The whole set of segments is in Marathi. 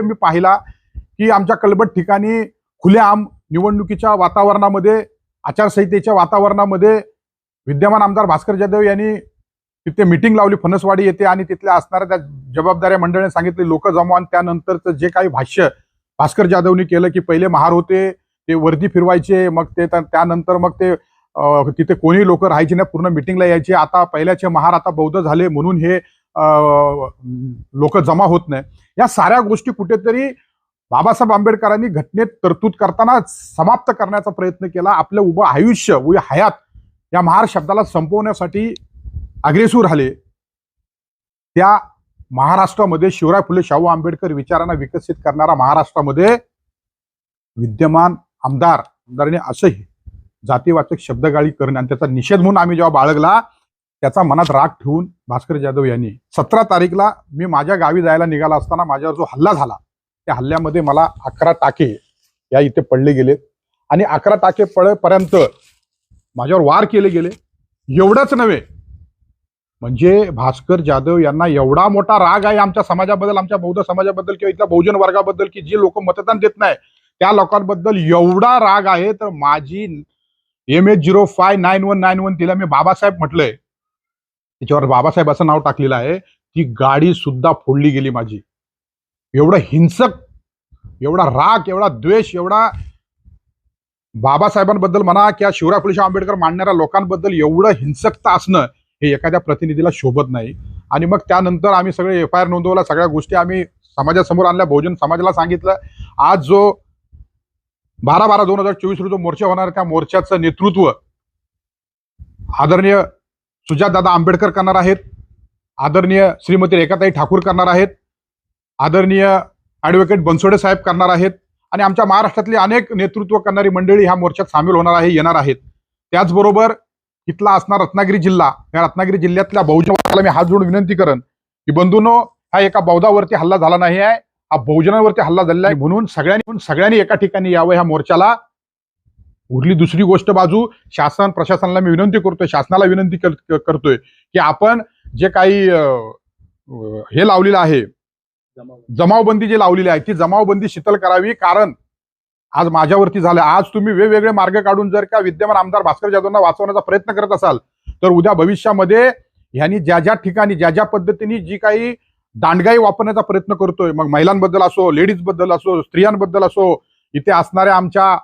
मी पाहिला की आमच्या कलबट ठिकाणी खुलेआम निवडणुकीच्या वातावरणामध्ये आचारसंहितेच्या वातावरणामध्ये विद्यमान आमदार भास्कर जाधव यांनी तिथे मिटिंग लावली फणसवाडी येथे आणि तिथल्या असणाऱ्या त्या जबाबदाऱ्या मंडळाने सांगितले लोक जमवा आणि त्यानंतरचं जे काही भाष्य भास्कर जाधवनी केलं की पहिले महार होते ते वर्दी फिरवायचे मग ते त्यानंतर मग ते तिथे कोणी लोक राहायचे नाही पूर्ण मिटिंगला यायचे. आता पहिल्याचे महार आता बौद्ध झाले म्हणून हे लोक जमा होत नाही. या साऱ्या गोष्टी कुठेतरी बाबासाहेब आंबेडकरांनी घटनेत तरतूद करताना समाप्त करण्याचा प्रयत्न केला. आपलं उभं आयुष्य व हयात या महार शब्दाला संपवण्यासाठी अग्रेसूर झाले त्या महाराष्ट्रामध्ये शिवराय फुले शाहू आंबेडकर विचारांना विकसित करणारा महाराष्ट्रामध्ये विद्यमान आमदार आमदारांनी असंही जातीवाचक शब्दगाळी करणे आणि त्याचा निषेध म्हणून आम्ही जेव्हा बाळगला त्याचा मनात राग ठेवून भास्कर जाधव यांनी सतरा तारीखला मी माझ्या गावी जायला निघाला असताना माझ्यावर जो हल्ला झाला त्या हल्ल्यामध्ये मला अकरा टाके या इथे पडले गेले. आणि अकरा टाके पडेपर्यंत माझ्यावर वार केले गेले. एवढंच नव्हे म्हणजे भास्कर जाधव यांना एवढा मोठा राग आहे आमच्या समाजाबद्दल आमच्या बौद्ध समाजाबद्दल किंवा इथल्या बहुजन वर्गाबद्दल की जे लोक मतदान देत नाही त्या लोकांबद्दल एवढा राग आहे. तर माझी M H zero five nine one nine one तिला मी बाबासाहेब म्हटलंय त्याच्यावर बाबासाहेब असं नाव टाकलेलं आहे ती गाडी सुद्धा फोडली गेली माझी. एवढं हिंसक एवढा राग एवढा द्वेष एवढा बाबासाहेबांबद्दल म्हणा किंवा शिवराय फुले आंबेडकर मांडणाऱ्या लोकांबद्दल एवढं हिंसकता असणं हे एखाद्या प्रतिनिधीला शोभत नाही. आणि मग त्यानंतर आम्ही सगळे एफ आय आर नोंदवला सगळ्या गोष्टी आम्ही समाजासमोर आणल्या बहुजन समाजाला सांगितलं. आज जो बारा बारा दोन हजार चोवीस रोजी जो मोर्चा होणार त्या मोर्चाचं नेतृत्व आदरणीय सुजातदादा आंबेडकर करणार आहेत. आदरणीय श्रीमती रेखाताई ठाकूर करणार आहेत. आदरणीय ॲडव्होकेट बनसोडे साहेब करणार आहेत. आणि आमच्या महाराष्ट्रातली अनेक नेतृत्व करणारी मंडळी ह्या मोर्चात सामील होणार आहे येणार आहेत. त्याचबरोबर इथला असणार रत्नागिरी जिल्हा या रत्नागिरी जिल्ह्यातल्या बहुजनवादाला मी हात जोडून विनंती करेन की बंधूनो हा एका बौद्धावरती हल्ला झाला नाही आहे. हा बहुजनावरती हल्ला झालेला आहे. म्हणून सगळ्यांनी सगळ्यांनी एका ठिकाणी यावं ह्या मोर्चाला. उरली दुसरी गोष्ट बाजू शासन प्रशासनाला मी विनंती करतोय शासनाला विनंती कर- करतोय की आपण जे काही हे लावलेलं आहे जमावबंदी जी लावलेली आहे ती जमावबंदी शीतल करावी कारण आज माझ्यावरती झालं. आज तुम्ही वेगवेगळे मार्ग काढून जर का विद्यमान आमदार भास्कर जाधवांना वाचवण्याचा प्रयत्न करत असाल तर उद्या भविष्यामध्ये ह्यांनी ज्या ज्या ठिकाणी ज्या ज्या पद्धतीने जी काही दांडगाई वापरण्याचा प्रयत्न करतोय मग महिलांबद्दल असो लेडीजबद्दल असो स्त्रियांबद्दल असो इथे असणाऱ्या आमच्या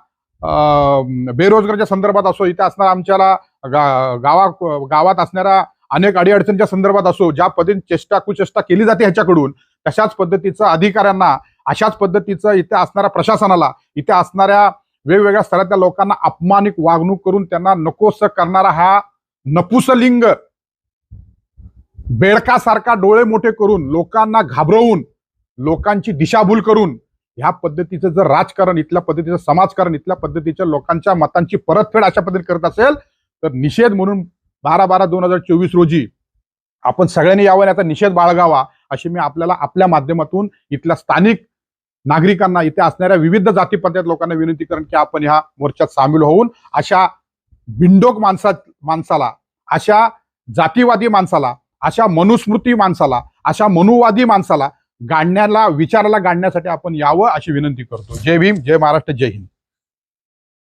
बेरोजगारच्या संदर्भात असो इथे असणाऱ्या आमच्याला गा- गावा गावात असणाऱ्या अनेक अडीअडचणीच्या संदर्भात असो ज्या पद्धतीने चेष्टा कुचेष्टा केली जाते ह्याच्याकडून तशाच पद्धतीचं अधिकाऱ्यांना अशाच पद्धतीचं इथे असणाऱ्या प्रशासनाला इथे असणाऱ्या वेगवेगळ्या स्तरातल्या लोकांना अपमानिक वागणूक करून त्यांना नकोस करणारा हा नपुसलिंग बेडकासारखा डोळे मोठे करून लोकांना घाबरवून लोकांची दिशाभूल करून ह्या पद्धतीचं जर राजकारण इथल्या पद्धतीचं समाजकारण इथल्या पद्धतीच्या लोकांच्या मतांची परतफेड अशा पद्धतीने करत असेल तर निषेध म्हणून बारा बारा दोन हजार चोवीस रोजी आपण सगळ्यांनी यावं आणि याचा निषेध बाळगावा अशी मी आपल्याला आपल्या माध्यमातून इथल्या स्थानिक नागरिकांना इथे असणाऱ्या विविध जाती जातीपंथात लोकांना विनंती करेन की आपण ह्या मोर्चात सामील होऊन अशा बिंडोक माणसा माणसाला अशा जातीवादी माणसाला अशा मनुस्मृती माणसाला अशा मनुवादी माणसाला गाडण्याला विचाराला गाडण्यासाठी आपण यावं अशी विनंती करतो. जय भीम जय महाराष्ट्र जय हिंद.